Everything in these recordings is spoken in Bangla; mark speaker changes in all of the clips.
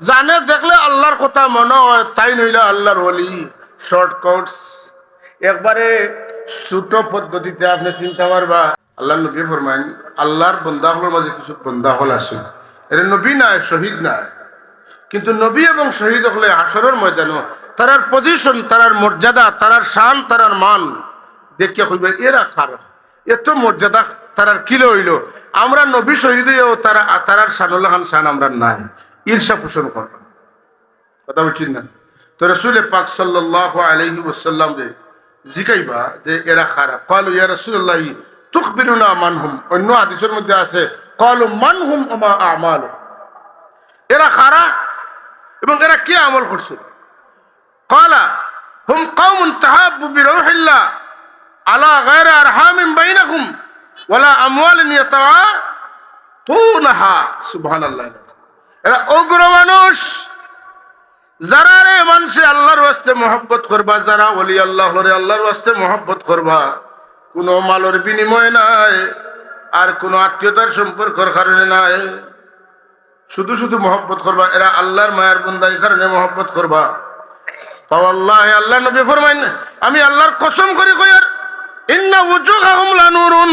Speaker 1: জানে, দেখলে আল্লাহর কথা মনে হয়, তাই নইলে আল্লাহর ওলি। শর্টকাটস একবারে ছোট পদ্ধতিতে আপনি চিন্তা পারবা আল্লাহ নবী ফরমাইন, আল্লাহর বন্দাগুলোর মাঝে কিছু বন্দা হল আছে। এটা নবী নাই, শহীদ নাই। কিন্তু নবী এবং শহীদ হলে হাসরের ময়দানও, তারার পজিশন তারার মর্যাদা, তারার শান, তারার মান দেখিয়া কইবে, এরা খারা এত মর্যাদা তারার কিলো হইল আমরা নবী শহীদ তারা, তারার শানুল্লাহ খান শান আমরা নাই। ঈর্ষা পোষণ করবা কথা বলছেন না? তো রসুল পাক সাল্লাহ আলহি জিকাইবা যে এরা খারাপ কালু ইয়া রসুল্লাহ তুখবিরুনা মানহুম অন্য হাদিসের মধ্যে আছে কালু মানহুম আমা আমাল এরা খারা এবং এরা কি আমল করছে? কালা হুম কওমুন তাহাব্বু বিরূহিল্লাহ আলা গায়রি আরহামিন বাইনাকুম ওয়ালা আমওয়ালিন ইয়াতাতুনাহা সুবহানাল্লাহ। এরা অগ্র মানুষ। যারা রে মানুষে আল্লাহর ওয়াস্তে মহব্বত করবা, যারা ওলি আল্লাহ রে আল্লাহর ওয়াস্তে মহব্বত করবা, কোনো মালর বিনিময় নাই, আর কোনো আত্মীয়তার সম্পর্কর কারণে নাই। শুধু শুধু মহব্বত করবা, এরা আল্লাহর মায়ের বন্দা এই কারণে মহব্বত করবা। আল্লাহ আল্লাহ নবী ফরমাইন, আমি আল্লাহর কসম করি কইয়ার ইন্না উজুহাহুম লানুরুন।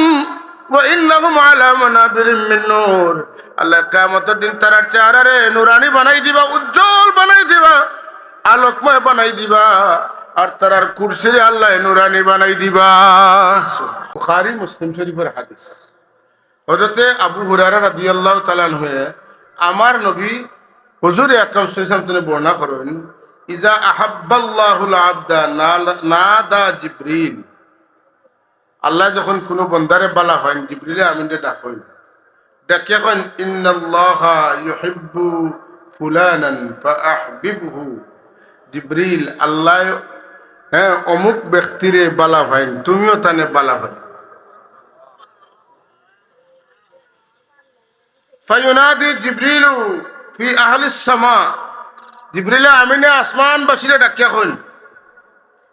Speaker 1: আল্লাহ দিন তার চেহারারে নুরানি বানাই দিবা উজ্জ্বল বানাই দিবা আলোকময় বানাই দিবা আর তারার কুরসিরে আল্লাহ নুরানি বানাই দিবা। বুখারী মুসলিম শরীফের হাদিস। হযরতে আবু তাআলা হয়ে আমার নবী হুজুর আকরাম আলাইহি বর্ণনা করেন ইজা আহাব্বাল্লাহুল আবদা নাদা জিবরিল। আল্লাহ যখন কোনো বন্দারে বালা হয়, জিবরিলে আমিনরে ডাক হইল ডাকিয়া কন ইন্নাল্লাহা ইউহিব্বু ফুলানান ফাআহবিবহু। জিবরিল, আল্লাহ হ্যাঁ অমুক ব্যক্তিরে বালা ভাইন তুমিও তানে বালা ভাই ফায়ুনাদি জিবরিলু ফি আহলিস সামা। জিবরিলে আমিনে আসমান বাসিরে ডাকিয়া কন ইন্ন আল্লাহ ইউহিব্বু ফুলানান ফাআহিব্বু ও ফিরিস্তা কল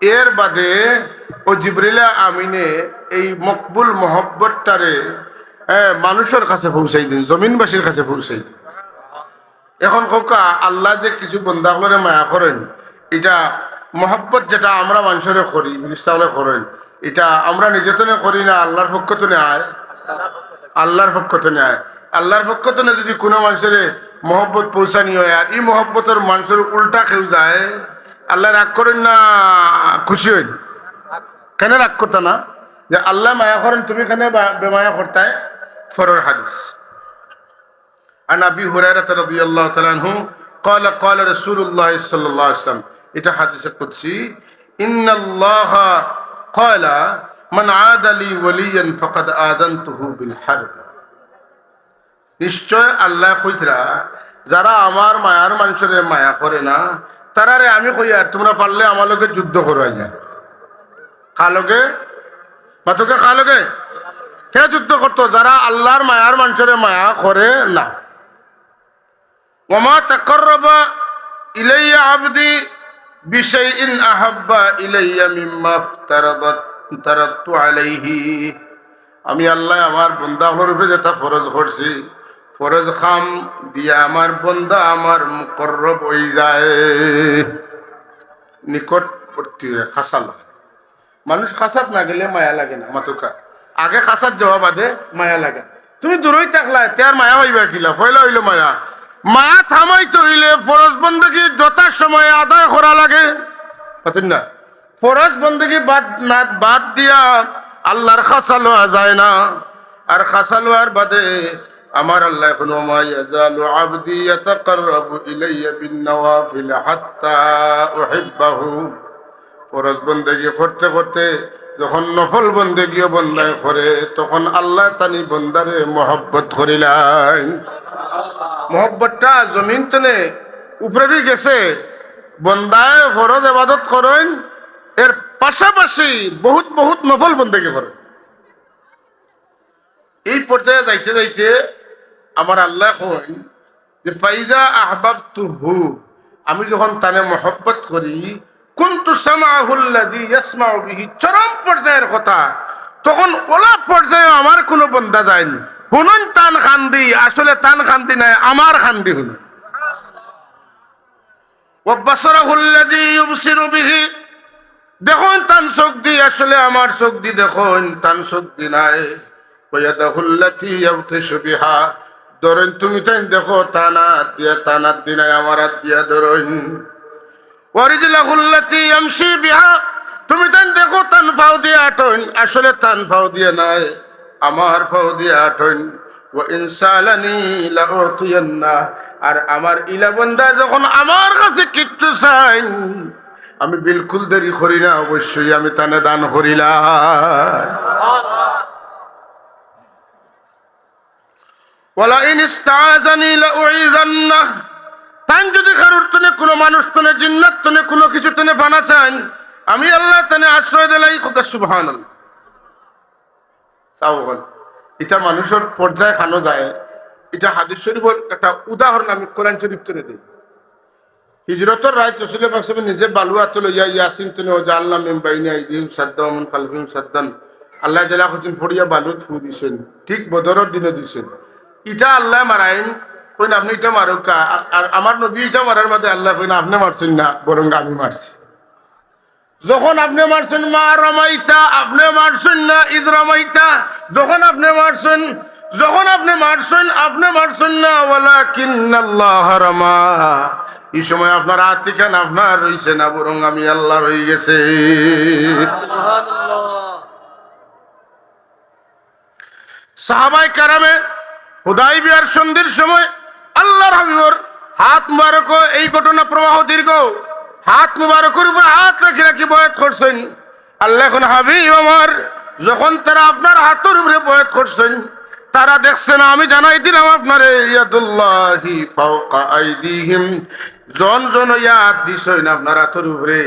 Speaker 1: এর বাদে ও জিবরিলা আমিনে এই মকবুল মহব্বতটারে হ্যাঁ, মানুষের কাছে পৌঁছাই দিন জমিনবাসীর কাছে পৌঁছাই দিন। এখন কোকা আল্লাহ যে কিছু বন্ধাগুলোরে মায়া করেন এটা মহব্বত যেটা আমরা মানুষের করি ফিরিস্তাগুলো করেন এটা আমরা নিজেতনে করি না আল্লাহর পক্ষ তো নেয় আল্লাহর পক্ষ তো নেয় আল্লাহর পক্ষ তো যদি কোনো মানুষের মহব্বত পৌঁছানি হয় আর এই মহব্বতের মানুষের উল্টা কেউ যায়? আল্লাহ রাগ করেন না খুশি হইন কেন রাগ করতে না যে আল্লাহ মায়া করেন তুমি কেন বা- বেমায়া করতায় ফরর হাদিস عن ابي هريره رضي الله تعالى عنه قال قال رسول الله صلى الله عليه وسلم এটা হাদিসে কুদসি ان الله قال من عاد لي وليا فقد آذنته بالحرب নিশ্চয় আল্লাহ কইতরা যারা আমার মায়ার মানুষের মায়া করে না তারারে আমি কই আর, তোমরা পারলে আমার লগে যুদ্ধ করাই যায় কালকে মাতুকে কালকে কে যুদ্ধ করতো? যারা আল্লাহর মায়ার মানুষের মায়া করে না। ওমা তাকরবা ইলাইয়া আবদি বিশাইইন আহাব্বা ইলাইয়া মিম্মা ইফতারাদাত তারাতু আলাইহি। আমি আল্লাহ আমার বন্দাহর উপরে যেটা ফরজ করছি ফরজ খাম দিয়া আমার বন্দা আমার মুকরব হয়ে যায়। নিকটবর্তী হয়ে মানুষ খাসাত না গেলে মায়া লাগে না, মাতুকা। আগে খাসাত যাওয়া বাদে মায়া লাগে তুমি দূরই থাকলা তার মায়া হইবা কিলা পয়লা হইল মায়া। মায়া থামাইতে হইলে ফরজ বন্দী যথার সময় আদায় করা লাগে। না? ফরজ বন্দী বাদ না, বাদ দিয়া আল্লাহর খাসা লওয়া যায় না। আর খাসা লওয়ার বাদে আমার আল্লাহ এখন, মা ইয়াজালু আবদি ইয়াতাকাররাবু ইলাইয়া বিন নওয়াফিল হাত্তা উহিব্বাহু। ফরজ বন্দেগি করতে করতে যখন নফল বন্দেগিও বন্দায় করে তখন আল্লাহ তানি বন্দারে মহব্বত করিলেন। মহব্বতটা জমিন তনে উপরে দিয়ে গেছে, বন্দায় ফরজ আবাদত করেন, এর পাশাপাশি বহুত বহুত নফল বন্দেকে করেন। এই পর্যায়ে যাইতে যাইতে আমার আল্লাহ কইন যে, ফাইজা আহবাব তুহু আমি যখন তানে মহব্বত করি, কুন্তু সামাহুল্লাযী ইয়াসমাউ বিহি, চরম পর্যায়ের কথা, তখন ওলা পর্যায়ে আমার কোনো বন্ধা যায়নি। হুনুন তান খান্দি, আসলে তান খান্দি নাই, আমার খান্দি হুন ওয়াবাসারাহুল্লাযী ইউবসিরু বিহি, দেখুন তান চোখ দি আসলে আমার চোখ দি দেখুন তান চোখ দি নাই। ওয়াদাহুল্লাতী ইয়াবতিশু বিহা ধরেন তুমি তাই দেখো, তানা দিয়া তানা দিনাই আমার হাত দিয়া ধরেন। ওয়ারিজলাহুল্লাতী ইয়ামশি বিহা, তুমি তাই দেখো, তান ফাও দিয়ে আটন আসলে তান ফাও দিয়ে নাই, আমার ফাও দিয়ে আটন ও ইনসালানি লাউতিয়ান্না, আর আমার ইলা বন্দা যখন আমার কাছে কিচ্ছু চাই আমি বিলকুল দেরি করি না, অবশ্যই আমি তানে দান করিলাম এটা একটা উদাহরণ আমি কোরআন শরীফ তনে দিই। হিজরতর রায় পাকসামে নিজে বালুয়া তুলে, ইয়া ইয়াসিন তুলে, ও আল্লাহ জেলা ফড়িয়া বালুত ফু দিছেন। ঠিক বদরের দিনে দিছেন। ইটা আল্লাহ মারাইন, কইন আপনি ইটা মারুক আর আমার নবী ইটা মারার বাদে আল্লাহ কইন আপনি মারছেন না, বরং আমি মারছি। যখন আপনি মারছেন, মা রমাইতা, আপনি মারছেন না ঈদ রমাইতা, যখন আপনি মারছেন, যখন আপনি মারছেন আপনি মারছেন না ওয়ালা কিন্নাল্লাহ রমা। এই সময় আপনার আতিকান আপনার রইছে না, বরং আমি আল্লাহ রই গেছে। সাহাবাই কারামে হুদাই বিয়ার সন্ধির সময় আল্লাহর হাবিবর হাত মুবারক এই ঘটনা প্রবাহ দীর্ঘ। হাত মুবারকের উপর হাত রাখি রাখি বয়াত করছেন। আল্লাহ এখন হাবিব আমার যখন তারা আপনার হাতের উপরে বয়াত করছেন তারা দেখছেন আমি জানাই দিলাম আপনার ইয়াদুল্লাহি ফাওকা আইদিহিম। জন জন ইয়াদ দিছেন আপনার হাতের উপরে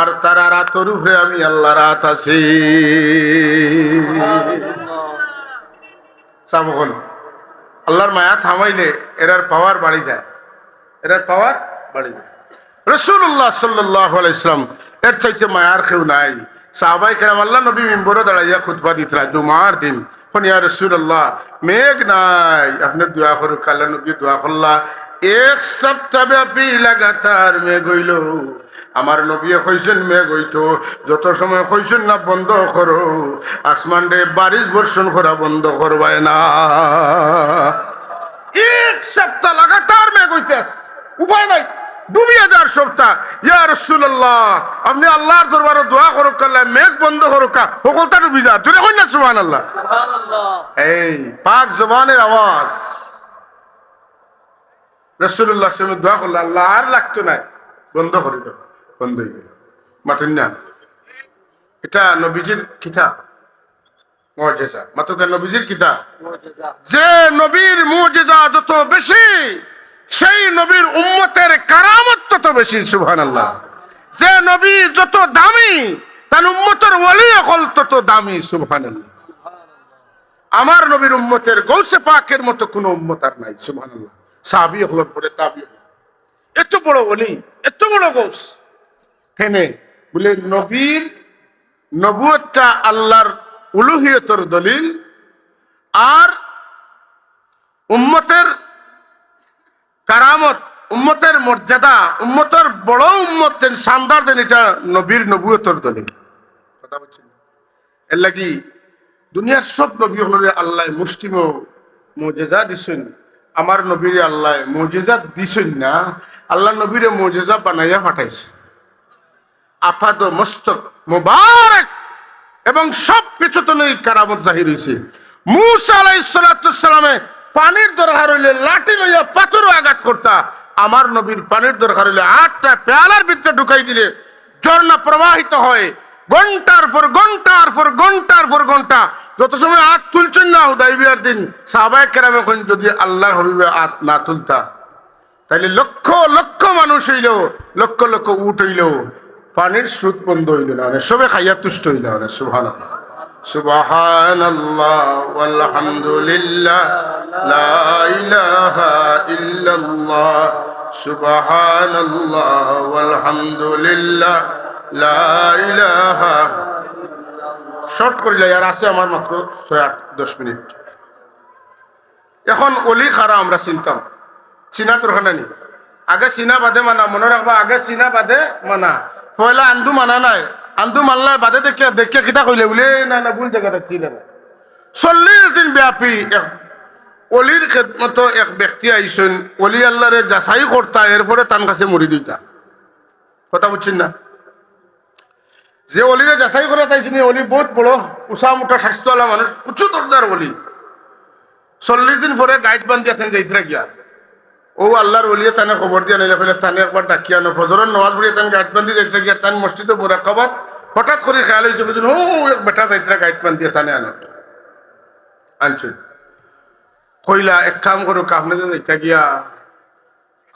Speaker 1: আর তারা রাতের উপরে আমি আল্লাহর হাত আছি। সাবকল আল্লাহর মায়া থামাইলে এরার পাওয়ার বাড়ি যায়। এরার পাওয়ার বাড়ি যায়। রসুল্লাহ সাল্লাহ ইসলাম এর চাইতে মায়ার কেউ নাই। সাহবাই কেরাম আল্লাহ নবী মিম্বরও দাঁড়াইয়া খুতবা দিত জুমার দিন। ফোন ইয়া রসুল্লাহ মেঘ নাই। আপনি দোয়া করুক, আল্লাহ নবী দোয়া করলা এক সপ্তাহ ব্যাপী লাগাতার মেঘ হইল। আমার নবী কইছেন মেঘ হইতো। যত সময় কইছেন না বন্ধ করো। আসমান রে বারিশ বর্ষণ করা বন্ধ করবায় না। এক সপ্তাহ লাগাতার মেঘ হইতেস উপায় নাই। দুই হাজার সপ্তাহ। ইয়া রসুল্লাহ আপনি আল্লাহর দরবারে দোয়া করুক মেঘ বন্ধ করুক। সকলটা ডুবি যা তুই হই না সুবহান আল্লাহ এই পাক জবানের আওয়াজ। রসুল্লাহ সঙ্গে দোয়া করল আল্লাহ আর লাগতো নাই। বন্ধ করে দাও বন্ধ হয়ে গেল। মাতুন না। এটা নবীজির কিতাব মজেজা। মাতুকা নবীজির কিতাব। যে নবীর মুজিজা যত বেশি সেই নবীর উম্মতের কারামত তত বেশি সুবহান আল্লাহ যে নবী যত দামি তার উম্মতের ওলি অকল তত দামি সুবহান আল্লাহ আমার নবীর উম্মতের গৌসে পাকের মতো কোনো উম্মত আর নাই সুবহান আল্লাহ সাহাবি হলোর পরে তাবি হলো এত বড় ওলি, এত বড় গৌস। হেনে বলে নবীর নবুয়তটা আল্লাহর উলুহিয়তর দলিল। আর উম্মতের কারামত, উম্মতের মর্যাদা, উম্মতের বড় উম্মতের শানদার দেন এটা নবীর নবুয়তর দলিল। কথা বলছেন? এর লাগি দুনিয়ার সব নবী হলরে আল্লাহ মুসলিম মজেজা দিছেন। আমার নবীরে আল্লাহ মজেজা দিছেন না, আল্লাহ নবীরে মজেজা বানাইয়া পাঠাইছে। আফাদ মস্তক মুবারক এবং সব কিছু তো নেই কারামত জাহির হয়েছে মুসা আলাইসালামে পানির দরকার হইলে লাঠি লইয়া পাথরও আঘাত করতা। আমার নবীর পানির দরকার হইলে আটটা পেয়ালার ভিতরে ঢুকাই দিলে ঝর্ণা প্রবাহিত হয়। ঘণ্টার পর ঘণ্টার পর ঘণ্টার পর ঘণ্টা। যত সময় হাত তুলছেন না হুদাইবিয়ার দিন, সাহবায় কেরাম এখন যদি আল্লাহর হবিবে হাত না তুলতা, তাইলে লক্ষ লক্ষ মানুষ হইল, লক্ষ লক্ষ উট হইল, পানির স্রোত বন্ধ হইল না মানে সবে খাইয়া তুষ্ট হইল না সুহান সুবাহান আলহামদুলিল্লাহ লা ইলাহা ইল্লাল্লাহ সুবাহান আলহামদুলিল্লাহ লা ইলাহা শর্ট করিলে আর আছে আমার মাত্র ছয় আট দশ মিনিট। এখন অলি খারা আমরা চিনতাম। চিনা তোর নেই। আগে চিনা বাদে মানা, মনে রাখবা আগে চিনা বাদে মানা। পয়লা আন্দু মানা নাই। আন্দু মানলা বাদে দেখে দেখে কিতা কইলে বলে না না ভুল জায়গা দেখছি না চল্লিশ দিন ব্যাপী অলির খেদমতো এক ব্যক্তি আইসেন অলি আল্লাহরে যাচাই করতা এরপরে তার কাছে মরি দিতা কথা বুঝছেন না? যে অলিরে যাচাই করা তাইছিনি অলি বহুত বড়, উষা মোটা স্বাস্থ্যওয়ালা মানুষ উঁচু দরদার অলি। চল্লিশ দিন পরে গাইড বান্ধি আতেন যাইতে গিয়া। ও আল্লাহর অলিয়ে তানে খবর দিয়া নাইলে ফেলে তানে একবার ডাকিয়া নো ফজরের নমাজ পড়িয়ে তান গাইড বান্ধি যাইতে গিয়া, তান মসজিদে মোরাকাবাত হঠাৎ করে খেয়াল হয়েছে বুঝুন ও এক বেটা যাইতে গাইড বান্ধি তানে আনো। আনছেন কইলা, এক কাম করুক আপনি যে যাইতে গিয়া।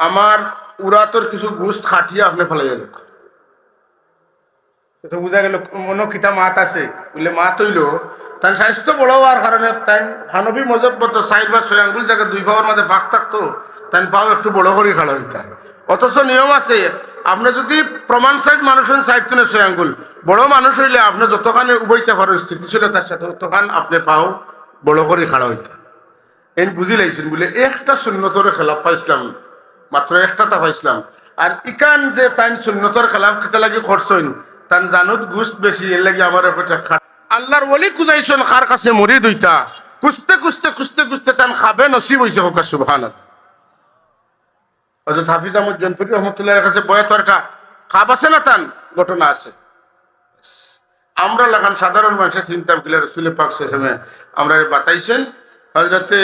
Speaker 1: আমার উড়াতর কিছু গুস্ত খাটিয়া আপনি ফেলাইয়া দেখ তো বুঝা গেল, মনো কিতা মাত আছে? বলে মাত হইল তাই স্বাস্থ্য বড় হওয়ার কারণে তাই হানবী মজব্বত সাইড বা ছয় আঙ্গুল জায়গা দুই পাওয়ার মাঝে ভাগ থাকতো তাই পাও একটু বড় করে খাড়া হইতা অথচ নিয়ম আছে, আপনি যদি প্রমাণ সাইজ মানুষের সাইড কিনে ছয় আঙ্গুল, বড় মানুষ হইলে আপনি যতখানে উবইতে পারো স্থিতিশীলতার সাথে ততখান আপনি পাও বড় করে খাড়া হইতা এন বুঝি লাইছেন, বলে একটা শূন্যতর খেলাফ পাইছিলাম, মাত্র একটা তা পাইছিলাম। আর ইকান যে তাই শূন্যতর খেলাফ কেটে লাগি খরচইন তান জানুত গুস্ত বেশি এর লাগি আমার একটা খা- আল্লাহর ওলি কুজাইছেন খার কাছে মরি দুইটা কুস্তে কুস্তে কুস্তে কুস্তে তান খাবে নসিব হইছে হোক সুবহান হযরত হাফিজ আহমদ জনপুরি রহমতুল্লাহর কাছে বয়াত একটা খাব আছে না তান ঘটনা আছে আমরা লাগান সাধারণ মানুষের চিন্তা কিলা রসুল পাক সেসমে আমরা বাতাইছেন হজরতে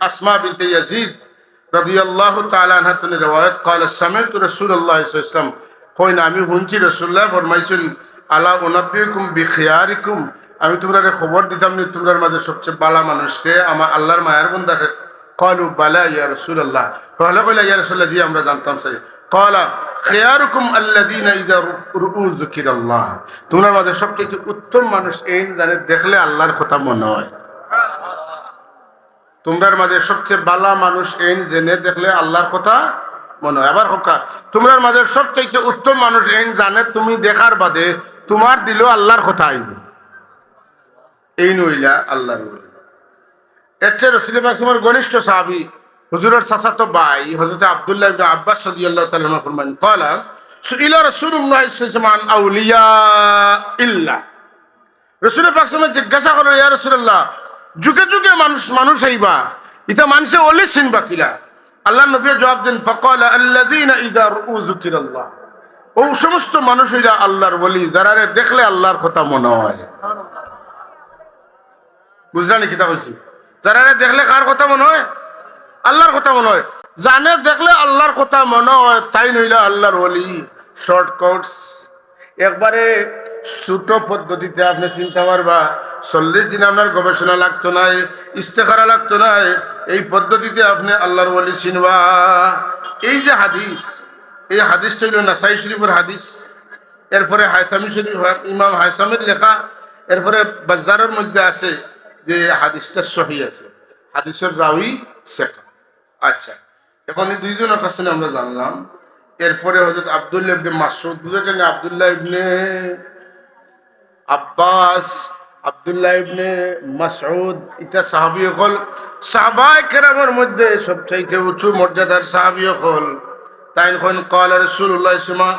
Speaker 1: আসমা বিনতে ইয়াজিদ রাদিয়াল্লাহু তাআলা আনহা তিনি riwayat قال سمعت رسول الله صلى الله عليه وسلم কই আমি শুনছি রসুল্লাহ ফরমাইছেন, আলা ওনাপিকুম বিখিয়ারিকুম? আমি তোমরা খবর দিতাম নি তোমরার মাঝে সবচেয়ে বালা মানুষকে আমার আল্লাহর মায়ের বন্ধাকে কলু, বালা ইয়া রসুল্লাহ আল্লাহ কইলা, ইয়া রসুল্লাহ দিয়ে আমরা জানতাম সাই কলা, খেয়ারুকুম আল্লাদিন আল্লাহ তোমার মাঝে সবচেয়ে উত্তম মানুষ এই জানে দেখলে আল্লাহর কথা মনে হয়। তোমরার মাঝে সবচেয়ে বালা মানুষ এই জেনে দেখলে আল্লাহর কথা মনে হয় আবার হোকা তোমরার মাঝে সবচেয়ে উত্তম মানুষ এই জানে তুমি দেখার বাদে তোমার দিল আল্লাহর কথা আইব এই নইলা আল্লাহর ওলি। এর চেয়ে রসুল তোমার ঘনিষ্ঠ সাহাবি হুজুরের চাচাতো ভাই হযরত আব্দুল্লাহ ইবনে আব্বাস রাদিয়াল্লাহু তাআলা আনহু ফরমান قال سئل رسول الله صلى الله عليه وسلم عن اولياء ইল্লাহ রসুলের পাক সময় জিজ্ঞাসা করলো ইয়া রাসূলুল্লাহ যুগে যুগে মানুষ মানুষ হইবা ইটা মানুষে অলি চিনবা কিলা আল্লাহ নবী জবাব দেন, ফকাল ইযা ও সমস্ত মানুষ হইলা আল্লাহর বলি যারা দেখলে আল্লাহর কথা মনে হয়। বুঝলা নি কিতা কইছি যারা দেখলে কার কথা মনে হয়? আল্লাহর কথা মনে হয়। জানে, দেখলে আল্লাহর কথা মনে হয়, তাই নইলা আল্লাহর ওলি। শর্টকাটস। একবারে ছোট পদ্ধতিতে আপনি চিন্তা পারবা চল্লিশ দিন আপনার গবেষণা লাগতো নাই, ইস্তেখারা লাগতো না এই পদ্ধতিতে আপনি আল্লাহর ওলি চিনবা। এই যে হাদিস, এই হাদিসটা হইল নাসাই শরীফের হাদিস। এরপরে হায়সামি শরীফ, ইমাম হায়সামের লেখা। এরপরে বাজারের মধ্যে আছে যে হাদিসটা সহি আছে। হাদিসের রাউই শেখা। আচ্ছা এখন এই দুইজনের কাছে আমরা জানলাম। এরপরে হজরত আবদুল্লাহ ইবনে মাসুদ বুঝেছেন আবদুল্লাহ ইবনে আব্বাস আবদুল্লাহ ইবনে মাসউদ, এটা সাহাবি হল। সাহাবাই কেরামের মধ্যে সবচাইতে উঁচু মর্যাদার সাহাবি হল। তাই হন কল রসুল্লাহ সুমা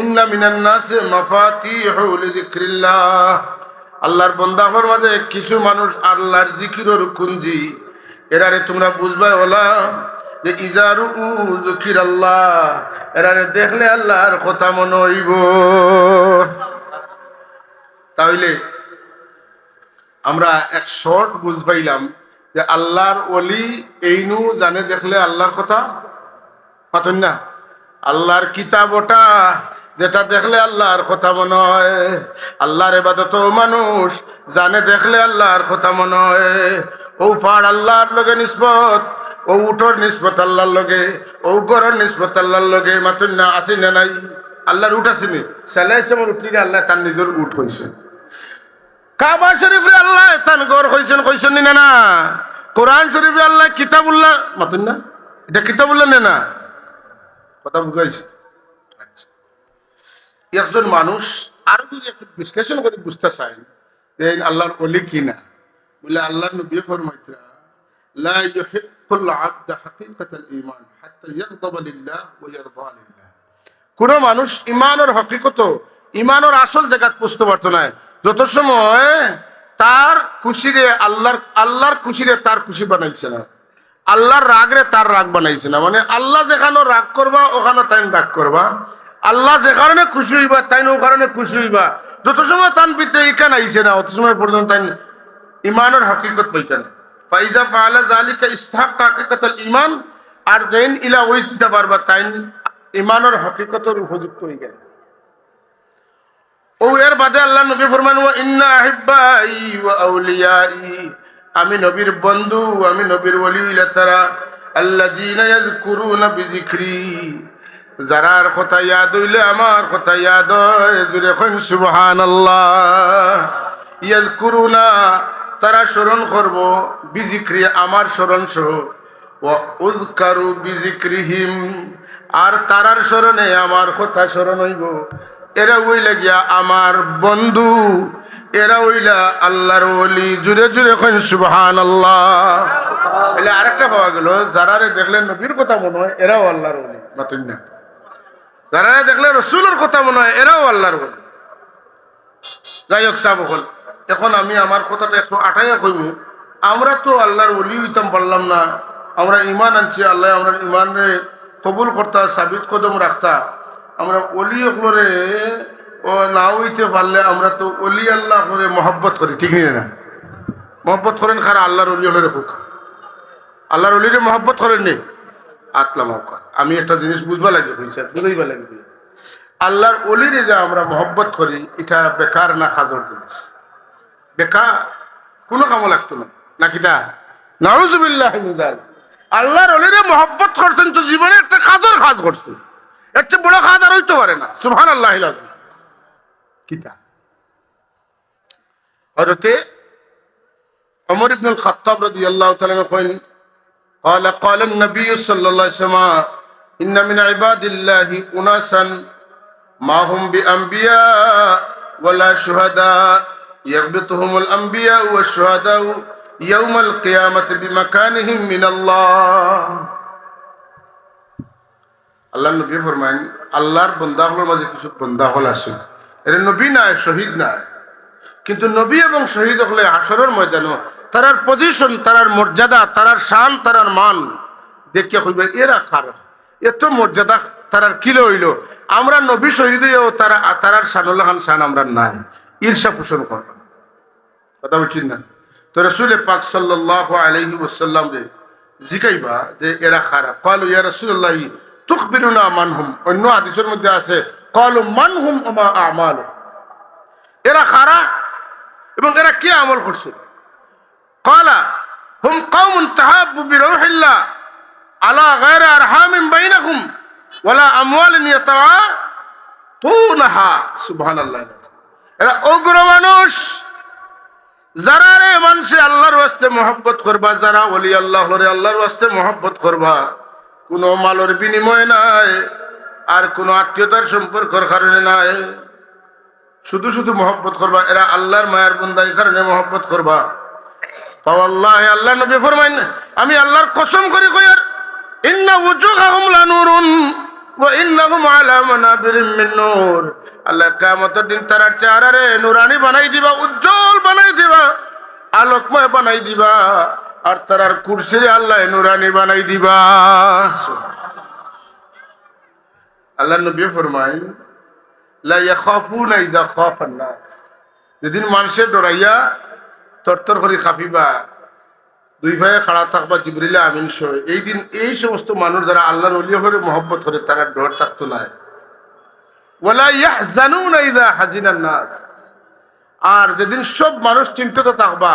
Speaker 1: ইন্না মিনান নাসে মাফাতিহু লিযিকরিল্লাহ। আল্লাহর বন্দাহর মাঝে কিছু মানুষ আল্লাহর জিকিরর কুঞ্জি। এরারে তোমরা বুঝবা ওলা যে ইজারু জিকির আল্লাহ এরারে দেখলে আল্লাহর কথা মনে হইব। তাহলে আমরা এক শর্ট বুঝ পাইলাম যে আল্লাহর অলি এইনু জানে দেখলে আল্লাহর কথা পাতেন না। আল্লাহর কিতাব ওটা যেটা দেখলে আল্লাহর কথা মনে হয়। আল্লাহর এবাদত মানুষ জানে দেখলে আল্লাহর কথা মনে হয়। ও ফার আল্লাহর লগে নিসবত, ও উঠোর নিসবত আল্লাহর লগে, ও গড়র নিসবত আল্লাহর লগে, মাতুন না আসি না নাই। আল্লাহর উঠ আসেনি। সেলাই সময় উঠলি আল্লাহ তার নিজের উঠ হয়েছে কাবা শরীফে আল্লাহ তান গড় হয়েছেন কইছেন না না কোরআন শরীফে আল্লাহ কিতাবুল্লাহ, মাতুন না? এটা কিতাবুল্লাহ নে না? কথা বুঝাইছে? আচ্ছা। একজন মানুষ আরও যদি একটু বিশ্লেষণ করে বুঝতে চাই যে আল্লাহর অলি কিনা বলে, আল্লাহর নবী ফরমাইতরা ইউহিব্বুল আবদা হাকিকাতাল ঈমান হাত্তা ইয়াগদাবা লিল্লাহ ওয়া ইয়ারদা লিল্লাহ। কোন মানুষ ইমানের হকিকত, ইমানের আসল জায়গাত বুঝতে পারতো না। যত সময় তার খুশিরে আল্লাহর আল্লাহর খুশিরে তার খুশি বানাইছে না। আল্লাহর রাগরে তার রাগ বানাইছে না। মানে আল্লাহ যেখানে রাগ করবা, ওখানে তাই রাগ করবা। আল্লাহ যে কারণে খুশি হইবা তাই ও কারণে খুশি হইবা। যত সময় তান ভিতরে ইকান আইছে না, অত সময় পর্যন্ত তাই ইমানের হকিকত পাইতে না। ফাইজা যালিকা ইসহাক হাকিকাতুল ঈমান, আর দেন ইলা ওই চিন্তা পারবা তাই ইমানের হকিকতের উপযুক্ত হয়ে গেল ও বাদে আল্লাহ নবী ফরমান আমি নবীর বন্ধু, আমি নবীর ওলি তারা, আল্লাযীনা ইয়াযকুরুনা বিযিকরি। যারার কথা ইয়াদ হইলে আমার কথা ইয়াদ হয়, জুড়ে কইন, সুবহানাল্লাহ। ইয়াযকুরুনা, তারা স্মরণ করব বিজিক্রি আমার স্মরণ সহ ওয়া উযকারু বিজিক্রিহিম আর তারার স্মরণে আমার কথা স্মরণ হইব। এরা হইলা গিয়া আমার বন্ধু, এরা হইলা আল্লাহর ওলি, জুড়ে জুড়ে কইন সুবহানাল্লাহ। এলে আরেকটা পাওয়া গেল, যারারে দেখলে নবীর কথা মনে হয়, এরাও আল্লাহর ওলি। নতুন না। যারা দেখলে রসুলের কথা মনে হয়, এরাও আল্লাহর ওলি। যাই হোক সাহেব হল। এখন আমি আমার কথাটা একটু আটাইয়া কইমু। আমরা তো আল্লাহর ওলি হইতাম পারলাম না। আমরা ইমান আনছি, আল্লাহ আমরা ইমানে কবুল করতা, সাবিত কদম রাখতা। আমরা অলি ওগুলোরে ও না হইতে পারলে আমরা তো অলি আল্লাহ করে মহব্বত করি, ঠিক নিয়ে না? মহব্বত করেন খারা আল্লাহর অলি হলে রেখুক আল্লাহর অলিরে মহব্বত করেন নি? আতলা মহকা আমি একটা জিনিস বুঝবা লাগে বুঝছি? বুঝাইবা লাগবে আল্লাহর অলিরে যে আমরা মহব্বত করি, এটা বেকার না খাজর জিনিস? বেকার কোনো কামো লাগতো না। নাকিটা নাউজুবিল্লাহ মিনাল আল্লাহর অলিরে মহব্বত করছেন তো জীবনে একটা কাজর কাজ করছেন। এর চেয়ে বড় কাজ আর হইতে পারে না সুবহান আল্লাহ কিতা হরতে عمر بن الخطاب رضي الله تعالى عنه قال قال قال النبي صلى الله عليه وسلم إن من عباد الله أناسا ما هم بأنبياء ولا شهداء يغبطهم الأنبياء والشهداء يوم القيامة بمكانهم من الله আল্লাহ নবী ফরমাইন, আল্লাহর বন্দাগুলোর মাঝে কিছু বন্দা হল আছে। এর নবী নাই, শহীদ নাই। কিন্তু নবী এবং শহীদ হলে হাসরের ময়দান তারার পজিশন তারার মর্যাদা, তারার শান, তারার মান দেখিয়া কইবে, এরা খার এত মর্যাদা, তারার কিলো হইল আমরা নবী শহীদ তারা, তারার শানুল্লাহ খান শান আমরা নাই। ঈর্ষা পোষণ করবা কথা বলছি না? তো রসুল পাক সাল্লাহ আলহি ওসাল্লাম জিকাইবা যে এরা খারাপ কালু ইয়া রসুল্লাহ তুখবিরুনা মানহুম। অন্য হাদিসের মধ্যে আছে, কালু মানহুম আমা আমাল এরা খারা এবং এরা কি আমল করছে? কালা, হুম কওমুন তাহাব্বু বিরূহিল্লাহ আলা গায়রি আরহামিন বাইনাকুম ওয়ালা আমওয়ালিন ইয়াতাআতুনাহা সুবহানাল্লাহ। এরা অগ্র মানুষ। যারা রে মানুষে আল্লাহর ওয়াস্তে মহব্বত করবা, যারা ওলি আল্লাহ রে আল্লাহর ওয়াস্তে মহব্বত করবা। কোনো মালর বিনিময় নাই, আর কোনো আত্মীয়তার সম্পর্কের কারণে নাই। শুধু শুধু মহব্বত করবা, এরা আল্লাহর মায়ের বন্দা এই কারণে মহব্বত করবা। পাওয়াল্লাহ আল্লাহ নবী ফরমাইন, আমি আল্লাহর কসম করি কইয়ার ইন্না উজুহাহুম লানুরুন আল্লাহ দিন দিবা, উজ্জ্বল বানাই দিবা, আলোকময় বানাই দিবা। আর তারার কুরসিরে আল্লাহ নুরানি বানাই দিবা। আল্লাহ নবী ফরমাই যেদিন মানুষের ডরাইয়া তরতর করে খাফিবা, দুই ভাইয়ে খাড়া থাকবা, জিবরিলে আমিন সহ এই দিন এই সমস্ত মানুষ যারা আল্লাহর অলিয়া করে মহব্বত করে, তারা ডর থাকতো না। আর যেদিন সব মানুষ চিন্তিত থাকবা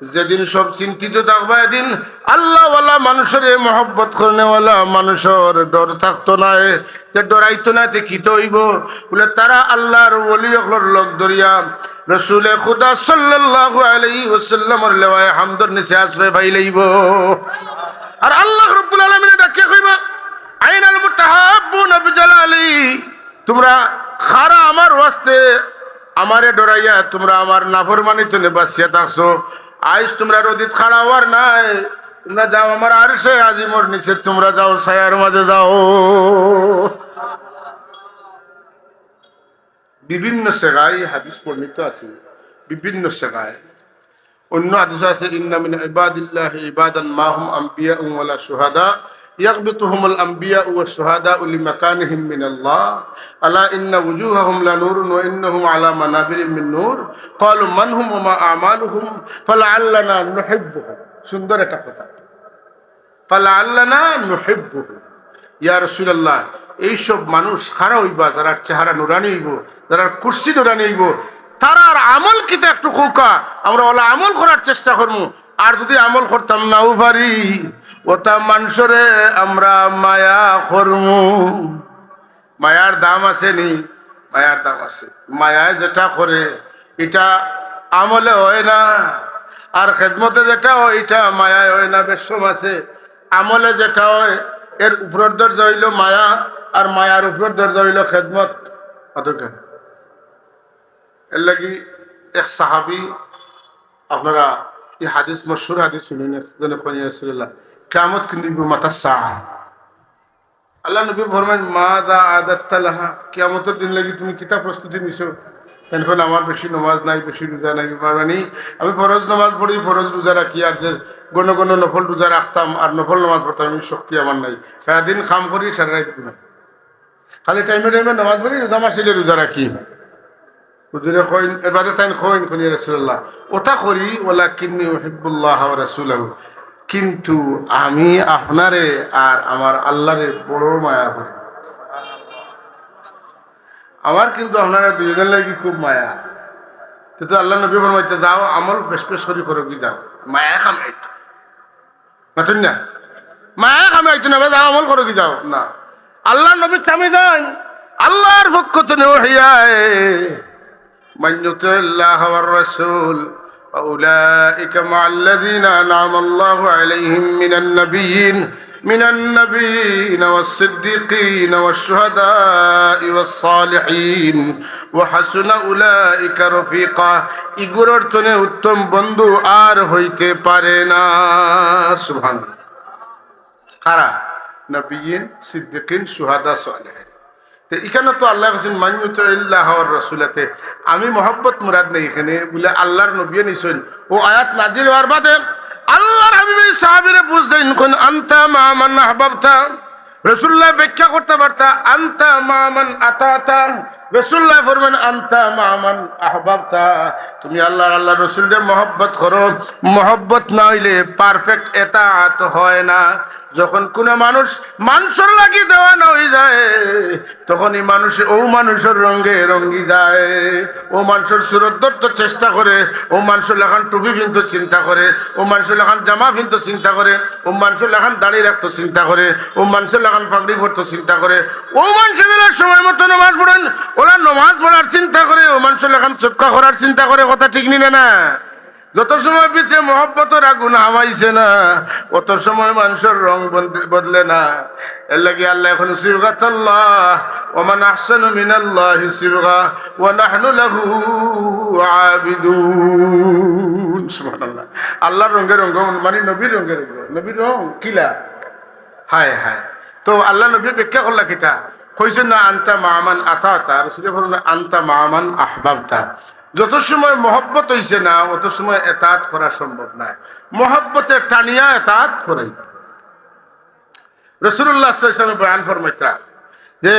Speaker 1: যেদিন সব চিন্তিত থাকবা এদিন আল্লাহওয়ালা মানুষের মহব্বত করনেওয়ালা মানুষের ডর থাকতো না তে ডরাইতো না তে খিত হইব বলে তারা আল্লাহর ওলি অকলর লোক দরিয়া রসুলে খুদা সাল্লাল্লাহু আলাইহি ওয়াসাল্লামর লেওয়ায় হামদর নিচে আশ্রয় ভাই লইব আর আল্লাহ রব্বুল আলামিন ডাকে কইবা? আইনাল মুতাহাব্বুনা বিজালালি। তোমরা খারা আমার ওয়াস্তে আমারে ডরাইয়া তোমরা আমার নাফরমানিতে বাঁচিয়া থাকছো। আইস, তোমরা রোদিত খাড়া হওয়ার নাই। তোমরা যাও আমার আর সে আজিমর নিচে। তোমরা যাও ছায়ার মাঝে যাও। বিভিন্ন সেগায় হাদিস বর্ণিত আছে। বিভিন্ন সেগায় অন্য হাদিস আছে ইন্নামিন ইবাদিল্লাহ ইবাদান মাহুম আম্বিয়া উমলা শুহাদা। يغبطهم الأنبياء والشهداء لمكانهم من الله ألا إن وجوههم لنور وإنهم على منابر من نور قالوا من هم وما أعمالهم فلعلنا نحبهم সুন্দর একটা কথা فلعلنا نحبهم ইয়া রাসূলুল্লাহ এইসব মানুষ খারা হইবা যারা চেহারা নুরানি হইব যারা কুর্সি নুরানি হইব তারার আমল কিতে একটু কৌকা আমরা ওলা আমল করার চেষ্টা করবো আর যদি আমল করতাম নাও পারি ওটা মানুষরে আমরা মায়া করমু। মায়ার দাম আছে নি মায়ার দাম আছে মায়ায় যেটা করে, এটা আমলে হয় না। আর খেদমতে যেটা হয়, এটা মায়ায় হয় না বেশম আছে। আমলে যেটা হয়, এর উপর দর হইল মায়া, আর মায়ার উপর দর হইল খেদমত। অতটা এর লাগি এক সাহাবি, আপনারা এই হাদিস মশুর হাদিস রাসূলুল্লাহ কিয়ামত কিন্তু মাতা সাহ। আল্লাহ নবী ফরমান মা দা আদাত লাহা কিয়ামতের দিন লাগি তুমি কিতা প্রস্তুতি নিছো? তখন আমার বেশি নমাজ নাই, বেশি রোজা নাই মানে আমি ফরজ নামাজ পড়ি, ফরজ রোজা রাখি, আর যে গণ গণ নফল রোজা রাখতাম, আর নফল নামাজ পড়তাম আমি শক্তি আমার নাই। সারাদিন খাম করি, সারা রাত খালি টাইমে টাইমে নামাজ পড়ি, রোজা মাসিলে রোজা রাখি। কিন্তু আমি আপনারে আর আমার আল্লাহরে বড় মায়া করি। আমার কিন্তু আপনারা দুজনের লাগি খুব মায়া। কিন্তু আল্লাহ নবী ফরমাইতে যাও, আমল বেশ বেশ করে, করো কি যাও। মায়া খামাইতো মাতুন না? মায়া খামাইতো না, যাও, আমল করো কি যাও। না। আল্লাহ নবী চামি যান, আল্লাহর পক্ষ থেকে ওহিয়ায় من يطع الله والرسول فأولئك مع الذين أنعم الله عليهم من النبيين من النبيين والصديقين والشهداء والصالحين وحسن أولئك رفيقا ইগুরর তনে উত্তম বন্ধু আর হইতে পারে না সুবহান কারা নবীন সিদ্দিকিন সুহাদা সালেহিন তো এখানে তো আল্লাহ কাছেন মান্যত ইল্লাহর রসুলাতে। আমি মোহাম্মত মুরাদ নেই এখানে, বলে আল্লাহর নবী নিছেন ও আয়াত নাজিল হওয়ার বাদে আল্লাহর হাবিব সাহাবীরে বুঝদেন কোন আনতা মামান আহবাবতা? রসুল্লাহ ব্যাখ্যা করতে পারতা, আনতা মামান আতাতা? রসুল্লাহ ফরমান, আনতা মামান আহবাবতা। তুমি আল্লাহ আল্লাহ রসুলরে মহব্বত করো। মহব্বত না হইলে পারফেক্ট এতাত হয় না। যখন কোন মানুষ মানুষের লাগি দেওয়া না হয়ে যায় তখন এই মানুষ ও মানুষের রঙে রঙ্গি যায় ও মানুষের সুরত ধরতে চেষ্টা করে, ও মানুষের লেখান টুপি কিন্তু চিন্তা করে, ও মানুষের লেখান জামা কিন্তু চিন্তা করে, ও মানুষের লেখান দাঁড়িয়ে রাখতে চিন্তা করে, ও মানুষের লেখান পাগড়ি পড়তে চিন্তা করে। ও মানুষগুলো সময় মতো নমাজ পড়েন, ওরা নমাজ পড়ার চিন্তা করে, ও মানুষের লেখান সৎকা করার চিন্তা করে, কথা ঠিক নিনে না। যত সময় ভিতরে মহব্বতের আগুন হামাইছে না, অত সময় মানুষের রং বদলে- না। এর লাগে আল্লাহ এখন সিবগাত আল্লাহ, ওমান আহসানু মিনাল্লাহি সিবগা ওয়া নাহনু লাহু আবিদুন। সুবহানাল্লাহ। আল্লাহর রঙে মানে নবীর রঙে রঙ। নবীর রং কিলা? হায় হায়। তো আল্লাহ নবী ব্যাখ্যা করলা কিতা? কইছেন না, আন্তা মামান আতা আতা রসুলের আন্তা মামান আহবাবতা। যত সময় মহব্বত হইছে না, অত সময় এতাত করা সম্ভব নয় মহব্বতে টানিয়া এতাত করাই। রসুল্লাহ বয়ান ফরমাইতা যে,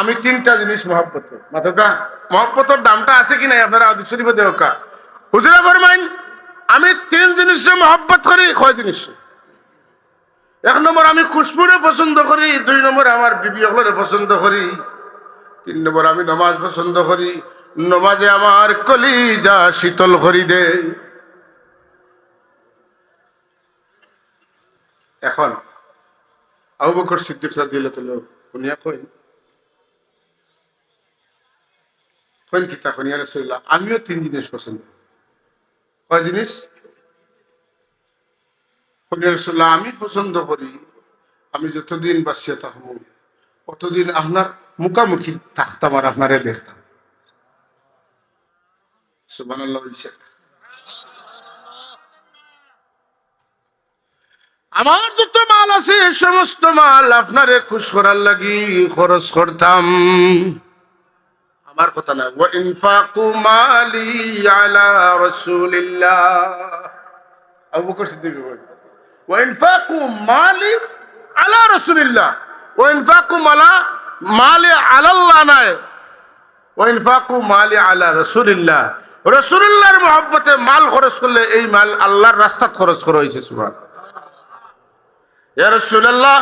Speaker 1: আমি তিনটা জিনিস মহব্বত। মাথকা, মহব্বতের দামটা আছে কি নাই? আপনারা আদি শরীফে হুজুরা ফরমাইন, আমি তিন জিনিসে মহব্বত করি, কয় জিনিস? এক নম্বর, আমি খুশবুরে পছন্দ করি। দুই নম্বর, আমার বিবি পছন্দ করি। তিন নম্বর, আমি নমাজ পছন্দ করি। নমাজে আমার কলিজা শীতল করি দে। এখন আবু বকর সিদ্দিক রাদিয়াল্লাহু কুনিয়া কইন কইন কিতা কইন, ইয়া রাসূলুল্লাহ, আমিও তিন জিনিস পছন্দ। কয় জিনিস? আমি পছন্দ করি, আমি যতদিন বাঁচিয়ে থাকব কতদিন আপনার মুখামুখি থাকতাম আর আপনারে দেখতাম। আমার যত মাল আছে সমস্ত মাল আপনারে খুশ করার লাগি খরচ করতাম। আমার কথা না ওয়া ইনফাকু মালি আলা রাসূলিল্লাহ। আবু বকর সিদ্দিক ওয়া ইনফাকু মালি আলা রাসূলিল্লাহ। ওয়া ইনফাকু মালা মালি আলাল্লাহ নয় ওয়া ইনফাকু মালি আলা রাসূলিল্লাহ। রাসূলুল্লাহর মহব্বতে মাল খরচ করলে এই মাল আল্লাহর রাস্তাত খরচ করা হয়েছে, সুবহান। ইয়া রাসূলুল্লাহ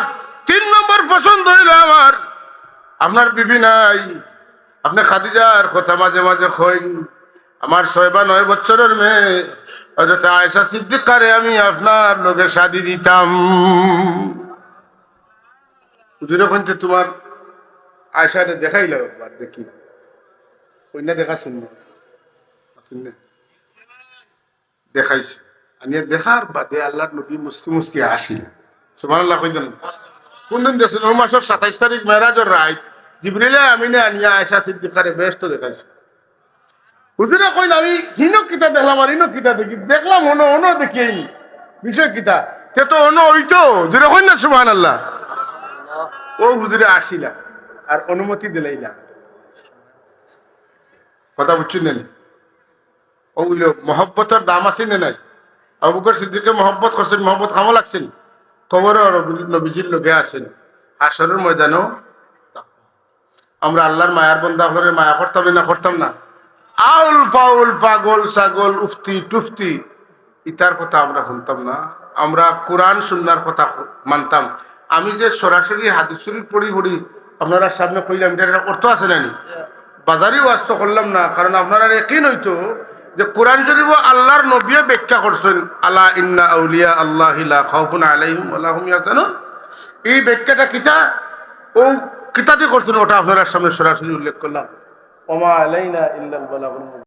Speaker 1: তিন নম্বর পছন্দ হইল আমার। আপনার বিবি নাই, আপনি খাদিজার কথা মাঝে মাঝে কইন আমার ছয় বা নয় বছরের মেয়ে আয়েশা সিদ্দিকারে আমি আপনার লোকে শাদি দিতাম। কইতে তোমার আয়েশারে দেখাইল একবার, দেখি। কইনা দেখা শুনব দেখাইছে। আনিয়া দেখার বাদে আল্লাহর নবী মুসকি মুসকি আসিল সুবহানাল্লাহ কইতেন কোন দিন দেশেন ও মাসের সাতাইশ তারিখ মেরাজর রাইত। জিবরিলে আমিনে আনিয়া আয়সা সিদ্দিকারে ব্যস্ত দেখাইছে। হুজুরে কইল, আমি হিন কিতা দেখলাম, আর হিন কিতা দেখি, দেখলাম অন অন দেখি বিষয় কিতা তে তো অন হইতো জুড়ে কই না সুবহানাল্লাহ? ও হুজুরে আসিলা, আর অনুমতি দিলাইলা। কথা বুঝছেন? না ও বলল, মহব্বতের দাম আছে নাই? আবু বকর সিদ্দিকে মহব্বত করছেন, মহব্বত খামো লাগছেন? কবরে নবীজির লোকে আসেন, হাসরের ময়দানও। আমরা আল্লাহর মায়ার বন্ধা করে মায়া করতাম না করতাম না। আউল ফাউল পাগল ছাগল, উফতি টুফতি, ইতার কথা আমরা শুনতাম না। আমরা কোরআন, সুন্নার কথা মানতাম। আমি যে সরাসরি হাদিস শরীফ পড়ি পড়ি, আপনারা সামনে কইলাম, এটা অর্থ আছে নানি বাজারি ওয়াস্ত করলাম না, কারণ আপনারা একই নইতো। যে কোরআন শরীফ আল্লাহর নবীও ব্যাখ্যা করছেন আল্লাহ ইন্না আউলিয়া আল্লাহ খাউফুন আলাইহিম ওয়া হুম ইয়াহজানুন। এই ব্যাখ্যাটা কিতা? ও কিতাতে করছেন, ওটা আপনার সামনে সরাসরি উল্লেখ করলাম। ওমা আলাইনা ইল্লাল বালাগুল